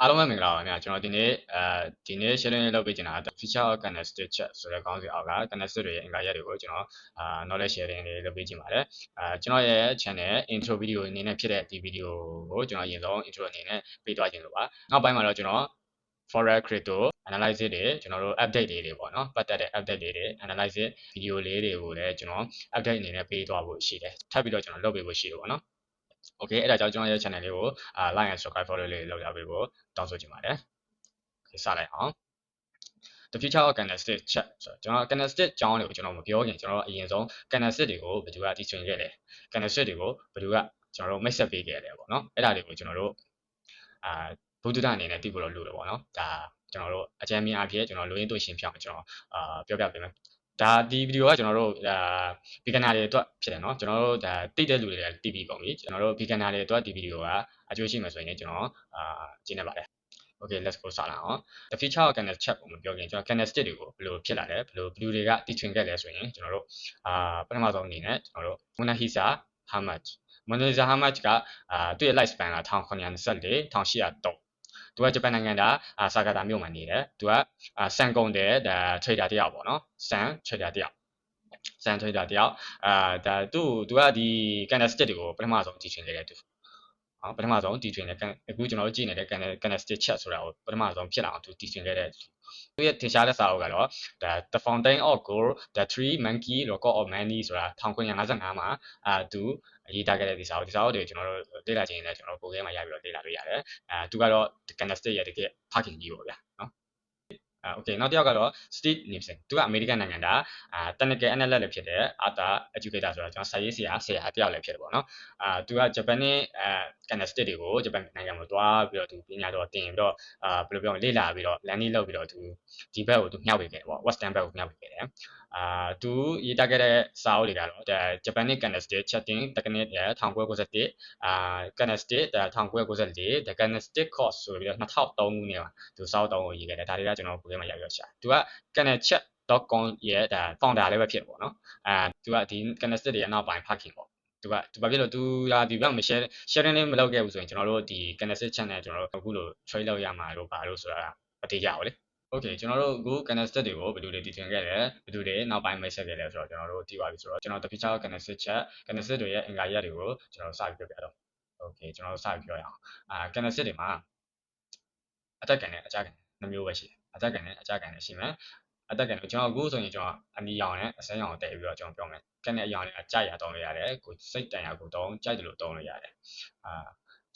အားလုံးပဲမင်္ဂလာပါခင်ဗျာကျွန်တော်ဒီနေ့အဲဒီနေ့ sharing လေးလုပ်ပေးချင်တာက feature of connected chat ဆိုတဲ့ခေါင်းစဉ်အောက်က connected တွေရဲ့အင်္ဂါရပ်တွေကိုကျွန်တော်အာ knowledge sharing လေးလုပ်ပေးချင်ပါတယ်အာကျွန်တော်ရဲ့ channel intro video အနေနဲ့ဖြစ်တဲ့ဒီ video ကိုကျွန်တော်အရင်ဆုံး intro အနေနဲ့ပေးသွားခြင်းလို့ပါနောက်ပိုင်းမှာတော့ကျွန်တော် forex crypto analysis တွေကျွန်တော်တို့ update တွေတွေပေါ့နော်ပတ်သက်တဲ့ update တွေတွေ analysis video လေးတွေကိုလည်းကျွန်တော် update အနေနဲ့ပေးသွားဖို့ရှိတယ်ထပ်ပြီးတော့ကျွန်တော်လုပ်ပေးဖို့ရှိတယ်ပေါ့နော် okay အဲ့ဒါကြောင့်ကျွန်တော်ရဲ့ channel လေးကိုအာ like and subscribe follow လေးလုပ်ရပေးဖို့တောင်းဆိုချင်ပါတယ် okay စလိုက်အောင် the future of candlestick chat ဆိုတော့ကျွန်တော် candlestick အကြောင်းတွေကိုကျွန်တော်မပြောခင်ကျွန်တော်အရင်ဆုံး candlestick တွေကိုဘယ်သူကတည်ထွင်ခဲ့လဲ candlestick တွေကိုဘယ်သူကကျွန်တော်တို့မိတ်ဆက်ပေးခဲ့လဲပေါ့နော်အဲ့ဒါတွေကိုကျွန်တော်တို့အာဘုဒ္ဓတာအနေနဲ့သိဖို့တော့လိုတယ်ပေါ့နော်ဒါကျွန်တော်တို့အကြံဉာဏ်အဖြစ်ကျွန်တော်လူရင်းသွင်းရှင်းပြအောင်ကျွန်တော်အာပြောပြပေးမယ် ဒါဒီဗီဒီယိုကကျွန်တော်တို့ဒါ beginner တွေအတွက်ဖြစ်တယ်เนาะကျွန်တော်တို့ဒါတိတ်တဲ့လူတွေလည်းတီးပြီးကုန်ပြီကျွန်တော်တို့ beginner တွေအတွက်ဒီဗီဒီယိုကအကျိုးရှိမှာဆိုရင်ကျွန်တော်အာကျင်းနေပါတယ် okay let's go စလာအောင် the feature of candle chat ကိုမပြောခင်ကျွန်တော် candle stick တွေကိုဘယ်လိုဖြစ်လာလဲဘယ်လို blue တွေကတည်ထွင်ခဲ့လဲဆိုရင်ကျွန်တော်တို့အာပထမဆုံးအနေနဲ့ကျွန်တော်တို့ Monahisa Hamad Monahisa Hamad ကအာသူ့ရဲ့ life span က1924 1803 သူကဂျပန်နိုင်ငံသားအာဆာဂါတာမြို့မှာနေတယ်သူကအာဆန်ကုန်တဲ့ဒါ trader တယောက်ပေါ့နော်ဆန် trader တယောက်ဆန် trader တယောက်အာဒါသူ့သူကဒီ candle stick တွေကိုပထမဆုံးတည်ထွင်ခဲ့တယ်သူဟော ပထမဆုံးတည်ထွင်တဲ့အခုကျွန်တော်တို့ကြည့်နေတဲ့ candle candle stick chat ဆိုတာကိုပထမဆုံးဖြစ်လာအောင်သူတည်ထွင်ခဲ့တဲ့သူရဲ့ထင်ရှားတဲ့စာအုပ်ကတော့ဒါ The Fountain of Gold The Three Monkey Record of Money ဆိုတာ1955မှာအာသူရေးထားခဲ့တဲ့ဒီစာအုပ်ဒီစာအုပ်တွေကိုကျွန်တော်တို့လေ့လာခြင်းနဲ့ကျွန်တော်တို့ပုံထဲမှာရပြီးတော့လေ့လာလို့ရတယ်အဲသူကတော့ candlestick ရဲ့တကယ်ဖခင်ကြီးပေါ့ဗျာနော် အာ okay နောက်တစ်ယောက်ကတော့ Steve Nipson သူကအမေရိကန်နိုင်ငံသားအာ technical analyst လည်းဖြစ်တယ် Ata educator ဆိုတာကျွန်တော်စာရေးဆရာဆရာတယောက်လည်းဖြစ်တယ်ပေါ့နော်အာသူက Japanese အဲ candlestick တွေကိုဂျပန်နိုင်ငံမှာတွားပြီးတော့သူပညာတော်တင်ပြီးတော့အာဘယ်လိုပြောမလဲလေ့လာပြီးတော့ landing လုပ်ပြီးတော့သူဒီဘက်ကိုသူမျှဝေခဲ့တယ်ပေါ့ western ဘက်ကိုမျှဝေခဲ့တယ် အာသူရေးသားခဲ့တဲ့စာအုပ်တွေကတော့ဒါ Japanese candlestick chatting technique ရဲ့1991အာ candlestick ဒါ1994 the candlestick course ဆိုပြီးတော့2003ခုနှစ်မှာသူစာအုပ်တောင်းကိုရေးခဲ့တယ်ဒါတွေကကျွန်တော်ပုံထဲမှာရိုက်ရရှာသူက candlechat.com ရဲ့ဒါ founder လည်းပဲဖြစ်တယ်ပေါ့နော်အာသူကဒီ candlestick တွေရဲ့နောက်ပိုင်းဖခင်ပေါ့သူကသူဘာဖြစ်လို့သူလာဒီဘက်မှာ share sharing လေးမလုပ်ခဲ့ဘူးဆိုရင်ကျွန်တော်တို့ဒီ candlestick channel ကျွန်တော်တို့အခုလို trade လုပ်ရမှာလို့ပါလို့ဆိုတာမတိကြဘူးလေ Okay ကျွန်တော်တို့အခု candlestick တွေကိုဘယ်လိုတွေတည်ထွင်ခဲ့လဲဘယ်လိုတွေနောက်ပိုင်းမိတ်ဆက်ခဲ့လဲဆိုတော့ကျွန်တော်တို့သိပါပြီဆိုတော့ကျွန်တော်တပိချော candlestick chat candlestick တွေရဲ့အင်္ဂါရပ်တွေကိုကျွန်တော်စပြီးပြောပြတော့ Okay ကျွန်တော်တို့စပြီးပြောရအောင်အာ candlestick တွေမှာအတက်ကန်နဲ့အကြကန်နှမျိုးပဲရှိတယ်အတက်ကန်နဲ့အကြကန်နဲ့ရှိမယ်အတက်ကန်ကျွန်တော်အခုဆိုရင်ကျွန်တော်အနီရောင်နဲ့အစမ်းရောင်ကိုတည်ပြီးတော့ကျွန်တော်ပြောမယ်ကန်နဲ့အရောင်နဲ့အကြရတောင်းလို့ရတယ်ကိုစိတ်တန်ရကိုတောင်းကြိုက်တယ်လို့တောင်းလို့ရတယ်အာ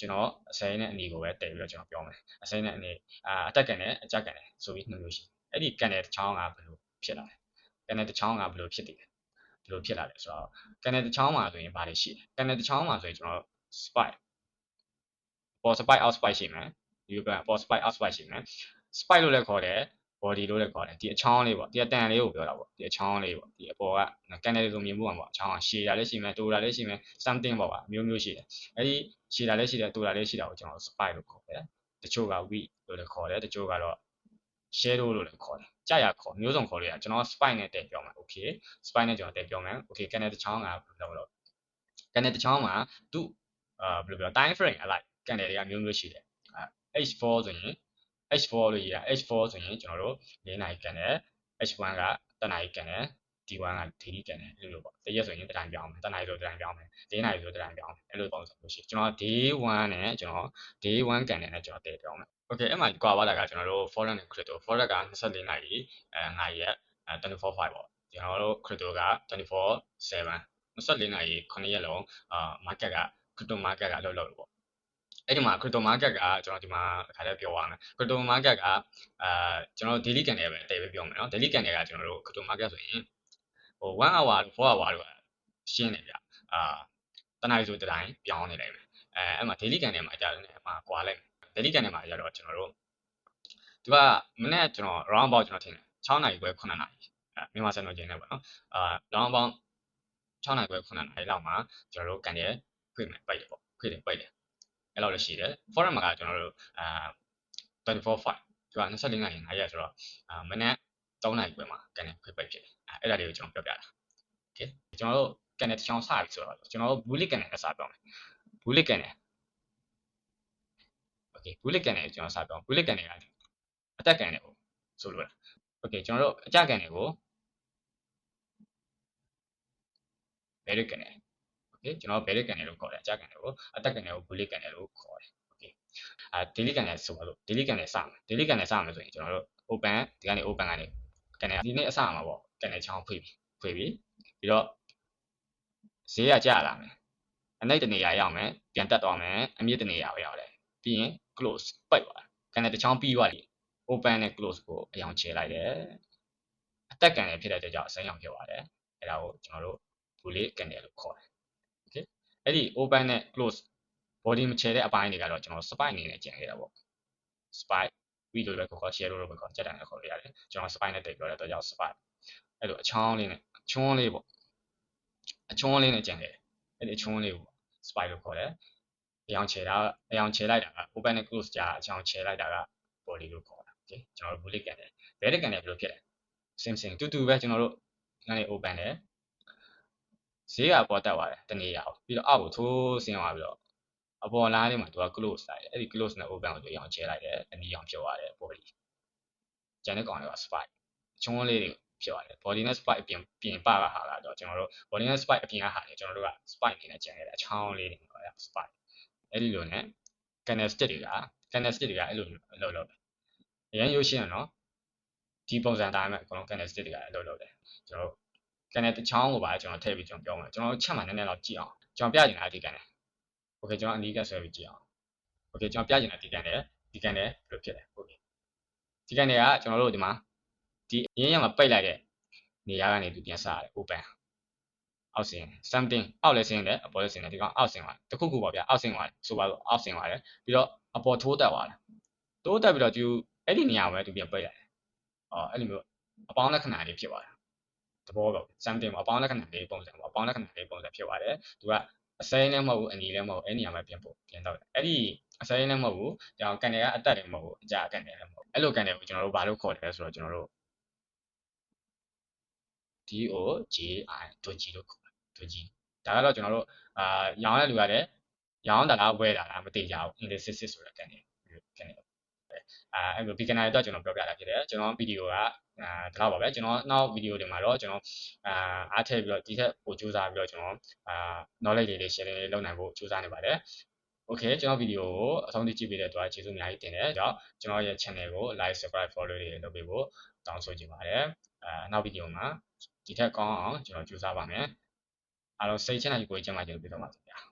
ကျွန်တော်အစိမ်းနဲ့အနီကိုပဲတည်ပြီးတော့ကျွန်တော်ပြောမယ်အစိမ်းနဲ့အနီအာအတက်ကန်နဲ့အကြကန်နဲ့ဆိုပြီးနှစ်မျိုးရှိအဲ့ဒီကန်နဲ့တစ်ချောင်းကဘယ်လိုဖြစ်လာလဲကန်နဲ့တစ်ချောင်းကဘယ်လိုဖြစ်တည်လဲဘယ်လိုဖြစ်လာလဲဆိုတော့ကန်နဲ့တစ်ချောင်းမှာဆိုရင်ဘာတွေရှိလဲကန်နဲ့တစ်ချောင်းမှာဆိုရင်ကျွန်တော် spike ပေါ် spike out spike ရှိမယ်ဒီဘက်ပေါ် spike out spike ရှိမယ် spike လို့လည်းခေါ်တယ် body လို့လည်းခေါ်တယ်ဒီအချောင်းလေးပေါ့ဒီအတန်လေးကိုပြောတာပေါ့ဒီအချောင်းလေးပေါ့ဒီအပေါ်ကကန်တယ်ဆိုမြင်မှုပါပေါ့အချောင်းကရှည်တာလည်းရှိမယ်တိုတာလည်းရှိမယ် something ပေါ့ပါမျိုးမျိုးရှိတယ်အဲ့ဒီရှည်တာလည်းရှိတယ်တိုတာလည်းရှိတာကိုကျွန်တော် spike လို့ခေါ်တယ်တချို့က weak လို့လည်းခေါ်တယ်တချို့ကတော့ shadow လို့လည်းခေါ်တယ်ကြာရခေါ်မျိုးစုံခေါ်လို့ရကျွန်တော် spike နဲ့တည့်ပြောမယ် okay spike နဲ့ကျွန်တော်တည့်ပြောမယ် okay ကန်တယ်တစ်ချောင်းကဘယ်လိုလဲကန်တယ်တစ်ချောင်းမှာသူ့အာဘယ်လိုပြော time frame အလိုက်ကန်တယ်တွေကမျိုးမျိုးရှိတယ် H4 ဆိုရင် H4 လို့ရေးတာ H4 ဆိုရင်ကျွန်တော်တို့၄နာရီကန်တယ် H1 ကတနာရီကန်တယ် D1 ကဒီကန်တယ်အဲ့လိုပေါ့တရက်ဆိုရင်တတိုင်းပြောင်းမယ်တနာရီဆိုတတိုင်းပြောင်းမယ်၄နာရီဆိုတတိုင်းပြောင်းမယ်အဲ့လိုပုံစံမျိုးရှိကျွန်တော် D1 နဲ့ကျွန်တော် D1 ကန်တယ်နဲ့ကျွန်တော်တည်ပြောင်းမယ် Okay အဲ့မှာကွာပါတာကကျွန်တော်တို့ foreign နဲ့ crypto forex က24နာရီအဲ9ရက်အဲ24 5ပေါ့ကျွန်တော်တို့ crypto က24 7 24နာရီ9ရက်လုံးအာ market က crypto market ကအလုပ်လုပ်လို့ပေါ့ အဲ့ဒီမှာ crypto market ကကျွန်တော်ဒီမှာခါလေးပြောရမယ် crypto market ကအာကျွန်တော် daily candle ပဲတည်ပဲပြောမယ်နော် daily candle ကကျွန်တော်တို့ crypto market ဆိုရင်ဟို1 hour 4 hour လို့ရှင်းနေကြအာတနားရီဆိုတတိုင်းပြောင်းနေလိုက်မယ်အဲအဲ့မှာ daily candle မှာကြာတယ်အမှာကွာလိုက်မယ် daily candle မှာကြာတော့ကျွန်တော်တို့သူကမနေ့ကျွန်တော် round about ကျွန်တော်ထင်တယ်6နာရီခွဲ9နာရီအဲမြန်မာစံတော်ချိန်နဲ့ပေါ့နော်အာ round about 6နာရီခွဲ9နာရီလောက်မှာကျွန်တော်တို့ကန်တယ်ဖွင့်မယ်ပိတ်တယ်ပေါ့ဖွင့်တယ်ပိတ်တယ် အဲ့လောက်လည်းရှိတယ် forum မှာကကျွန်တော်တို့အာ24 5သူက24နာရီ9ရက်ဆိုတော့အာမနေ့3နာရီခွဲမှာကန်တယ်ဖွင့်ပိတ်ဖြစ်တယ်အဲ့ဒါလေးကိုကျွန်တော်ပြောပြတာ okay ကျွန်တော်တို့ကန်တယ်တစ်ချောင်းစပြီဆိုတော့ကျွန်တော်တို့ bullet ကန်တယ်နဲ့စပြောမယ် bullet ကန်တယ် okay bullet ကန်တယ်ကျွန်တော်စပြော bullet ကန်တယ်ကအသက်ကန်တယ်ကိုဆိုလိုတာ okay ကျွန်တော်တို့အကြကန်တယ်ကိုဘယ်လိုကန်တယ် okay ကျွန် တော်ဘယ်လိုကန်တယ်လို့ခေါ်တယ်အကြကန်တယ်ကိုအသက်ကန်တယ်ကို bullet ကန်တယ်လို့ခေါ်တယ် okay အာ daily ကန်တယ်ဆိုပါလို့ daily ကန်တယ်စမယ် daily ကန်တယ်စမယ်ဆိုရင်ကျွန်တော်တို့ open ဒီကနေ open ကနေကန်တယ်ဒီနေ့အစမှာပေါ့ကန်တယ်ချောင်းဖွင့်ပြီဖွင့်ပြီပြီးတော့ဈေးကကျလာမယ်အနိတ်တနေရာရောက်မယ်ပြန်တက်သွားမယ်အမြင့်တနေရာကိုရောက်တယ်ပြီးရင် close ပိတ်သွားကန်တဲ့တစ်ချောင်းပြီးသွားပြီ open နဲ့ close ကိုအယောင်ချဲလိုက်တယ်အသက်ကန်ရဖြစ်တဲ့အတွက်ကြောင့်အစိမ်းရောင်ဖြစ်သွားတယ်အဲ့ဒါကိုကျွန်တော်တို့ဘူလေးကန်တယ်လို့ခေါ်တယ် okay အဲ့ဒီ open နဲ့ close body မချဲတဲ့အပိုင်းတွေကတော့ကျွန်တော် spike အနေနဲ့ကျန်ခဲ့တာပေါ့ spike video လည်းခေါ်ခေါ် share လို့ပဲခေါ်ကြက်တယ်ခေါ်လို့ရတယ်ကျွန်တော် spike နဲ့တိတ်ပြောတဲ့အတွက်ကြောင့် spike အဲ့လိုအချောင်းလေးနဲ့အချွန်းလေးပေါ့အချွန်းလေးနဲ့ကျန်ခဲ့တယ်အဲ့ဒီအချွန်းလေးကို spike လို့ခေါ်တယ်အယောင်ချဲတာအယောင်ချဲလိုက်တာက open နဲ့ close ကြားအချောင်းချဲလိုက်တာက body လို့ခေါ်တာ okay ကျွန်တော်တို့ bullet ကန်တယ်ဘယ်တကန်တယ်ဘယ်လိုဖြစ်လဲ sim sim တူတူပဲကျွန်တော်တို့နားနေ open တယ် ဈေးကပေါ်တက်သွားတယ်တနေ့ရအောင်ပြီးတော့အောက်ကိုထိုးဆင်းသွားပြီးတော့အပေါ်လားလေးမှာသူက close လိုက်တယ်အဲ့ဒီ close နဲ့ open ကိုသူအောင်ချဲလိုက်တယ်အနီးအောင်ဖြစ်သွားတယ် body ကျန်တဲ့ကောင်တွေက spike ချွန်းလေးတွေဖြစ်သွားတယ် body နဲ့ spike အပြင်ပြင်ပကဟာလာတော့ကျွန်တော်တို့ body နဲ့ spike အပြင်ကဟာလေကျွန်တော်တို့က spike အနေနဲ့ကျန်ခဲ့တယ်အချောင်းလေးတွေပေါ့ဗျာ spike အဲ့ဒီလိုနဲ့ canal stick တွေက canal stick တွေကအဲ့လိုအလုပ်လုပ်တယ်အရင်ရုပ်ရှင်းရနော်ဒီပုံစံတိုင်းမှာအကုန်လုံး canal stick တွေကအလုပ်လုပ်တယ်ကျွန်တော် တို့ canal တစ်ချောင်းကိုပါကျွန်တော်ထည့်ပြီးကျွန်တော်ပြောမှာကျွန်တော်တို့ချက်မှနည်းနည်းတော့ကြည့်အောင်ကျွန်တော်ပြချင်တာဒီ canal okay ကျွန်တော်အနီးကဆွဲပြီးကြည့်အောင် okay ကျွန်တော်ပြချင်တာဒီ canal ဒီ canal ဘယ်လိုဖြစ်လဲ okay ဒီ canal ကကျွန်တော်တို့ဒီမှာဒီရင်းရမှာပိတ်လိုက်တဲ့နေရာကနေသူပြန်စရတယ် open အောက်ဆင်း something အောက်လည်းဆင်းတယ်အပေါ်လည်းဆင်းတယ်ဒီကောင်အောက်ဆင်းသွားတယ်တခုခုပေါ့ဗျာအောက်ဆင်းသွားတယ်ဆိုပါတော့အောက်ဆင်းသွားတယ်ပြီးတော့အပေါ်ထိုးတက်သွားတယ်ထိုးတက်ပြီးတော့သူအဲ့ဒီနေရာကိုပဲသူပြန်ပိတ်လိုက်တယ်အော်အဲ့လိုမျိုးအပေါင်းလက္ခဏာလေးဖြစ်သွားတယ် သဘောပေါ့ something ပေါ့အပေါင်းလက္ခဏာလေးပုံစံပေါ့အပေါင်းလက္ခဏာလေးပုံစံဖြစ်သွားတယ်သူကအစိမ်းလည်းမဟုတ်ဘူးအနီလည်းမဟုတ်ဘူးအဲ့နေရာမှာပြန်ပို့ပြန်တော့တယ်အဲ့ဒီအစိမ်းလည်းမဟုတ်ဘူးကြောင်ကန်တယ်ကအတက်လည်းမဟုတ်ဘူးအကြကန်တယ်လည်းမဟုတ်ဘူးအဲ့လိုကန်တယ်ကိုကျွန်တော်တို့ဘာလို့ခေါ်တယ်ဆိုတော့ကျွန်တော်တို့ DOJI ဒိုဂျီလို့ခေါ်တယ်ဒိုဂျီဒါကတော့ကျွန်တော်တို့အာရောင်းတဲ့လူကလည်းရောင်းတာလားဝယ်တာလားမသိကြဘူး indexis ဆိုတဲ့ကန်တယ်ကန်တယ် အာအဲ့လို beginner တွေတော့ကျွန်တော်ပြောပြတာဖြစ်တယ်ကျွန်တော်ဗီဒီယိုကအာဒါတော့ပါပဲကျွန်တော်နောက်ဗီဒီယိုတွေမှာတော့ကျွန်တော်အာအားထည့်ပြီးတော့ဒီထက်ပိုစူးစမ်းပြီးတော့ကျွန်တော်အာ knowledge တွေလေး share လေးလုပ်နိုင်ဖို့စူးစမ်းနေပါတယ် okay ကျွန်တော်ဗီဒီယိုကိုအဆုံးထိကြည့်ပေးတဲ့အတွက်ကျေးဇူးအများကြီးတင်တယ်။ကြောင့်ကျွန်တော်ရဲ့ channel ကို like subscribe follow တွေလုပ်ပေးဖို့တောင်းဆိုချင်ပါတယ်။အာနောက်ဗီဒီယိုမှာဒီထက်ကောင်းအောင်ကျွန်တော်ကြိုးစားပါမယ်။အားလုံးစိတ်ချမ်းသာကြကိုယ်ကျန်းမာကြလို့ပြတော့ပါစေဗျာ။